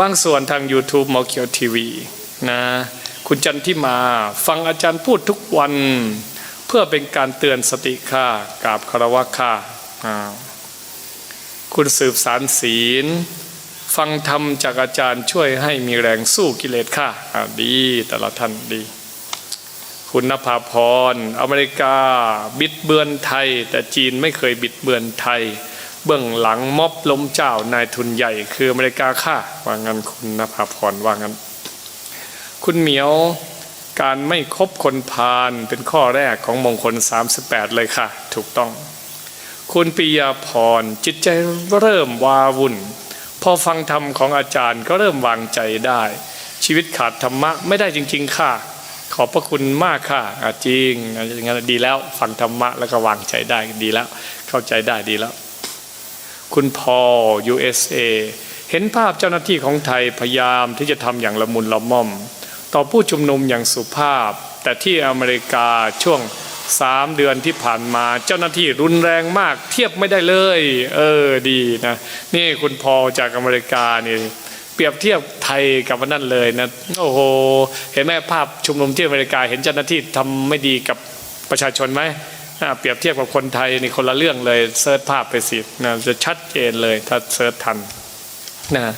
บางส่วนทาง YouTube หมอเขียวทีวีนะคุณจันทิมาฟังอาจารย์พูดทุกวัน เพื่อเป็นการเตือนสติค่ากราบคารวะค่าอ้าคุณสืบสารศีล ฟังธรรมจากอาจารย์ช่วยให้มีแรงสู้กิเลสค่ะอ่าดีแต่ละท่านดี คุณนภาพร อเมริกา บิดเบือนไทย แต่จีนไม่เคยบิดเบือนไทย เบื้องหลังม็อบล้มเจ้านายทุนใหญ่คืออเมริกาค่ะว่างั้นคุณนภาพรว่างั้น คุณเหมียวการไม่คบคนพาลเป็นข้อแรกของมงคล 38 เลยค่ะ ถูกต้อง คุณปิยาพรจิตใจเริ่มวาวุ่น พอฟังธรรมของอาจารย์ก็เริ่มวางใจได้ ชีวิตขาดธรรมะไม่ได้จริง ๆ ค่ะ ขอบพระคุณมากค่ะจริงงั้นดีแล้วฟังธรรมะแล้วก็วางใจได้ดีแล้ว เข้าใจได้ดีแล้ว คุณพอ USA เห็นภาพเจ้าหน้าที่ของไทยพยายามที่จะทำอย่างละมุนละม่อม ต่อผู้ชุมนุมอย่างสุภาพ แต่ที่อเมริกาช่วงสามเดือนที่ผ่านมาเจ้าหน้าที่รุนแรงมากเทียบไม่ได้เลย เออดีนะนี่คุณพอจากอเมริกานี่เปรียบเทียบไทยกับวันนั้นเลยนะโอ้โหเห็นไหมภาพชุมนุมที่อเมริกาเห็นเจ้าหน้าที่ทำไม่ดีกับประชาชนไหม เปรียบเทียบกับคนไทยนี่คนละเรื่องเลยเซิร์ชภาพไปสินะจะชัดเจนเลยถ้าเซิร์ชทันนะ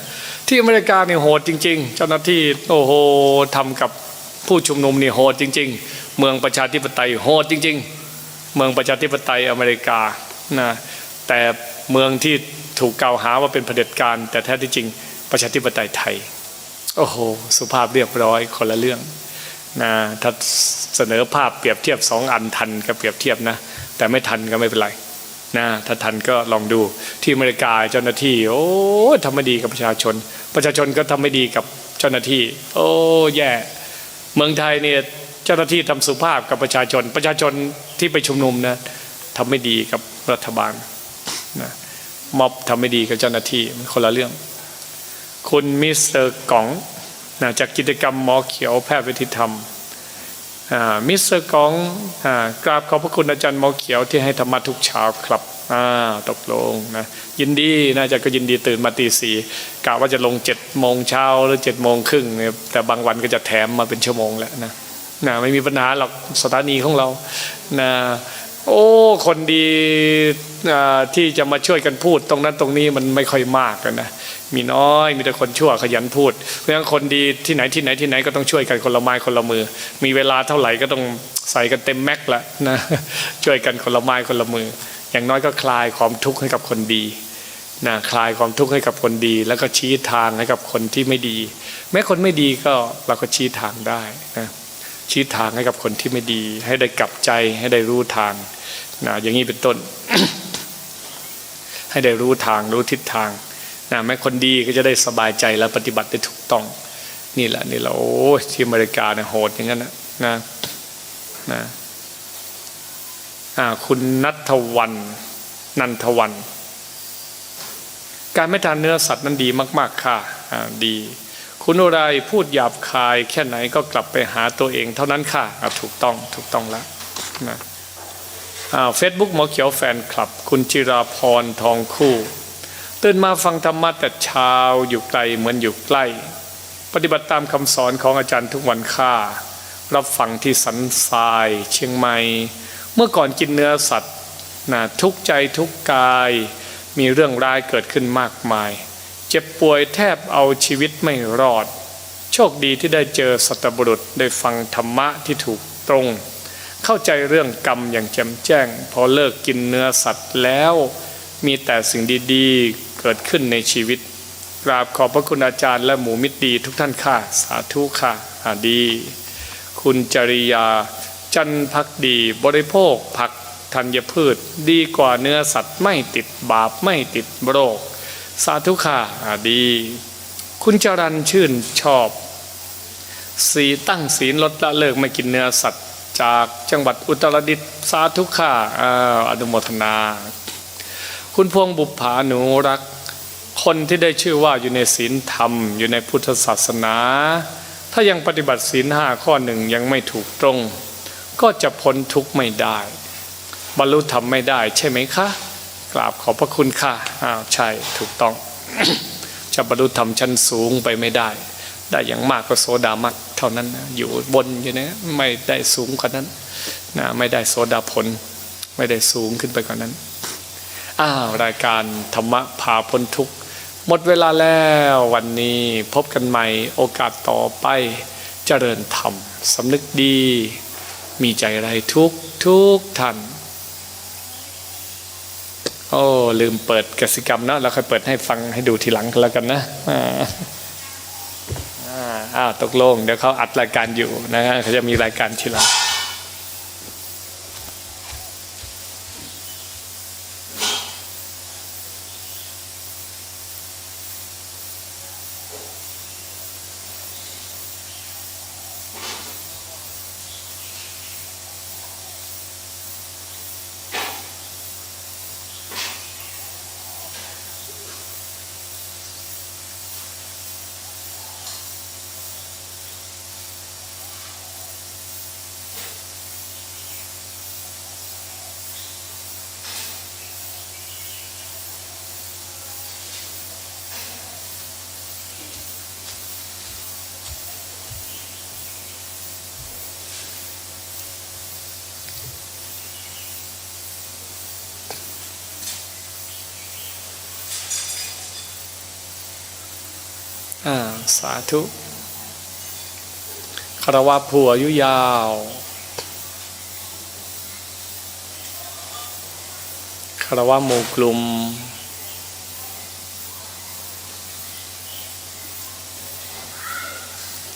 ที่อเมริกาเนี่ยโหดจริง ๆ เจ้าหน้าที่โอ้โหทำกับผู้ชุมนุมนี่โหดจริง ๆ เมืองประชาธิปไตยโหดจริง ๆ เมืองประชาธิปไตยอเมริกานะแต่เมืองที่ถูกกล่าวหาว่าเป็นเผด็จการ แต่แท้ที่จริงประชาธิปไตยไทย โอ้โห สุภาพเรียบร้อยคนละเรื่อง นะถ้าเสนอภาพเปรียบเทียบสองอันทันก็เปรียบเทียบนะแต่ไม่ทันก็ไม่เป็นไรนะถ้าทันก็ลองดูที่อเมริกาเจ้าหน้าที่ โอ้ทำไม่ดีกับประชาชน ประชาชนก็ทำไม่ดีกับเจ้าหน้าที่ โอ้แย่เมืองไทยเนี่ยเจ้าหน้าที่ทำสุภาพกับประชาชน ประชาชนที่ไปชุมนุมนะทำไม่ดีกับรัฐบาลนะม็อบทำไม่ดีกับเจ้าหน้าที่มันคนละเรื่อง คุณมิสเตอร์กอง นะจากกิจกรรมหมอเขียวแพทย์วิธีธรรมมิสเตอร์กองอกราบขอบพระคุณอาจารย์หมอเขียวที่ให้ธรรมะทุกเช้าครับตกลงนะยินดีนะอาจารย์ก็ยินดีตื่นมาตีสี่กะว่าจะลงเจ็ดโมงเช้าหรือเจ็ดโมงครึ่งเนี่ยแต่บางวันก็จะแถมมาเป็นชั่วโมงแล้วนะนะไม่มีปัญหาหรอกสถานีของเรานะโอ้คนดีที่จะมาช่วยกันพูดตรงนั้นตรงนี้มันไม่ค่อยมากกันนะ มีน้อยมีแต่คนชั่วขยันพูด เพราะฉะนั้นคนดีที่ไหนที่ไหนที่ไหนก็ต้องช่วยกันคนละไม้คนละมือ มีเวลาเท่าไหร่ก็ต้องใส่กันเต็มแม็กละนะช่วยกันคนละไม้คนละมือ อย่างน้อยก็คลายความทุกข์ให้กับคนดีนะคลายความทุกข์ให้กับคนดี แล้วก็ชี้ทางให้กับคนที่ไม่ดี แม้คนไม่ดีก็เราก็ชี้ทางได้นะชี้ทางให้กับคนที่ไม่ดี ให้ได้กลับใจให้ได้รู้ทางนะอย่างนี้เป็นต้น ให้ได้รู้ทางรู้ทิศทาง นะแม้คนดีก็จะได้สบายใจและปฏิบัติได้ถูกต้อง นี่แหละนี่แหละโอ้ที่อเมริกาเนี่ยโหดอย่างนั้นนะนะนะอ่าคุณนัทวันนันทวัน การไม่ทานเนื้อสัตว์นั้นดีมาก ๆค่ะอ่าดี คุณอุไรพูดหยาบคายแค่ไหนก็กลับไปหาตัวเอง เท่านั้นค่ะอ่าถูกต้องถูกต้องแล้วนะเฟซบุ๊กหมอเขียวแฟนคลับ คุณจิราพรทองคู่ ตื่นมาฟังธรรมะแต่เช้าอยู่ไกลเหมือนอยู่ใกล้ ปฏิบัติตามคำสอนของอาจารย์ทุกวันค่า รับฟังที่สันทราย เชียงใหม่ เมื่อก่อนกินเนื้อสัตว์นะทุกข์ใจทุกกาย มีเรื่องร้ายเกิดขึ้นมากมาย เจ็บป่วยแทบเอาชีวิตไม่รอด โชคดีที่ได้เจอสัตบุรุษได้ฟังธรรมะที่ถูกตรง เข้าใจเรื่องกรรมอย่างแจ่มแจ้ง พอเลิกกินเนื้อสัตว์แล้วมีแต่สิ่งดีๆเกิดขึ้นในชีวิต กราบขอบพระคุณอาจารย์และหมูมิตรดีทุกท่านค่ะ สาธุค่ะอาดี คุณจริยา จันพักดี บริโภคผักธัญพืช ดีกว่าเนื้อสัตว์ไม่ติดบาปไม่ติดโรค สาธุค่ะอาดี คุณจรันชื่นชอบ สีตั้งศีลลดละเลิกไม่กินเนื้อสัตว์จากจังหวัดอุตรดิตถ์สาธุค่ะอาอนุโมทนา คุณพวงบุปผาหนูรัก คนที่ได้ชื่อว่าอยู่ในศีลธรรม อยู่ในพุทธศาสนา ถ้ายังปฏิบัติศีลห้าข้อหนึ่งยังไม่ถูกตรง ก็จะพ้นทุกข์ไม่ได้ บรรลุธรรมไม่ได้ใช่ไหมคะกราบขอบพระคุณค่ะอ้าวใช่ถูกต้อง จะบรรลุธรรมชั้นสูงไปไม่ได้ ได้อย่างมากก็โสดามักเท่านั้นนะอยู่บนอยู่นะไม่ได้สูงกว่านั้นนะไม่ได้โสดาผล ไม่ได้สูงขึ้นไปกว่านั้น อ้าวรายการธรรมะพาพ้นทุกข์ หมดเวลาแล้ววันนี้พบกันใหม่โอกาสต่อไปเจริญธรรมสำนึกดี มีใจไรทุกทุกท่านโอ้ลืมเปิดกสิกรรมนะเราค่อยเปิดให้ฟังให้ดูทีหลังกันแล้วกันนะอ่าอ้าวตกลงเดี๋ยวเขาอัดรายการอยู่นะฮะเขาจะมีรายการทีหลัง สาธุคารวะผู้อายุยาว คารวะหมู่กลุ่ม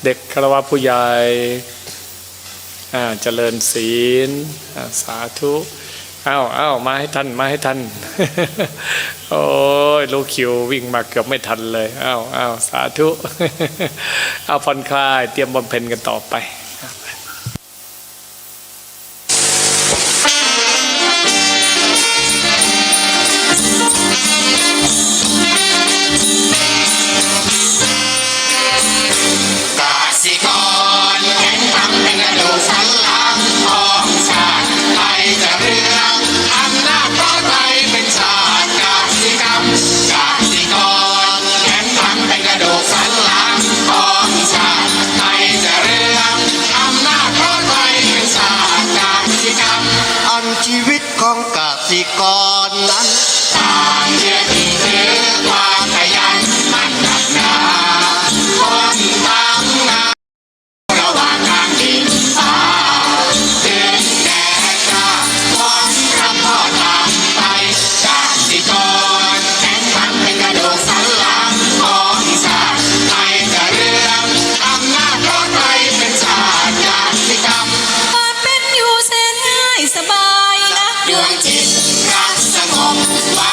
เด็กคารวะผู้ใหญ่อาเจริญศีลอาสาธุ อ้าวอ้าวมาให้ทันมาให้ทัน โอ้ยลูกคิววิ่งมาเกือบไม่ทันเลยอ้าวอ้าวสาธุ เอาผ่อนคลายเตรียมบำเพ็ญกันต่อไป ของกสิกรนั้นต่างเยือก Bye.